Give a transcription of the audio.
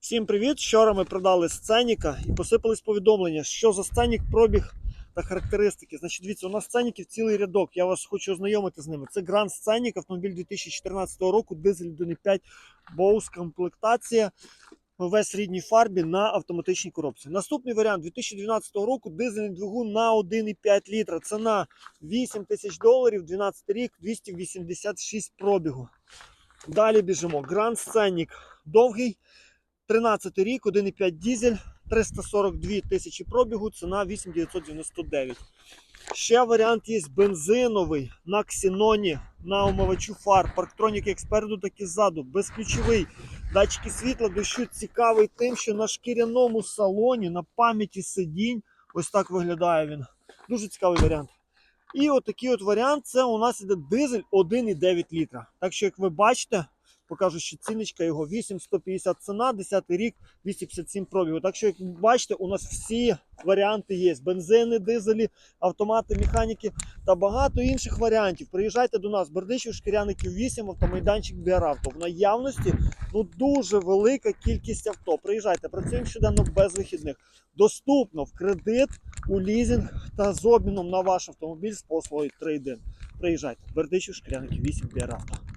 Всім привіт! Вчора ми продали сценіка і посипались повідомлення, що за сценік пробіг та характеристики. Значить, дивіться, у нас сценіків цілий рядок. Я вас хочу ознайомити з ними. Це Grand Scenic, автомобіль 2014 року, дизель 1.5, Bose комплектація. Весь рідній фарбі на автоматичній коробці. Наступний варіант 2012 року дизельний двигун на 1,5 літра. Ціна 8 тисяч доларів, 12 рік, 286 пробігу. Далі біжимо. Grand Scenic довгий. 13 рік, 1,5 дізель, 342 тисячі пробігу, ціна 8999. Ще варіант є бензиновий на ксеноні, на омивачу фар, парктронік як спереду, так і ззаду, безключовий. Датчики світла дощу цікавий тим, що на шкіряному салоні, на пам'яті сидінь, ось так виглядає він. Дуже цікавий варіант. І отакий от варіант це у нас іде дизель 1,9 літра. Так що, як ви бачите, покажу, що ціночка його 8150 ціна, 10 рік, 257 пробігу. Так що, як бачите, у нас всі варіанти є: бензини, дизелі, автомати, механіки та багато інших варіантів. Приїжджайте до нас, Бердичів, Шкіряників 8, автомайданчик Біаравто. В наявності ну, дуже велика кількість авто. Приїжджайте, працюємо щоденно без вихідних. Доступно в кредит, у лізинг та з обміном на ваш автомобіль з послугою трейдин. Приїжджайте, Бердичів, Шкіряників 8, Біаравто.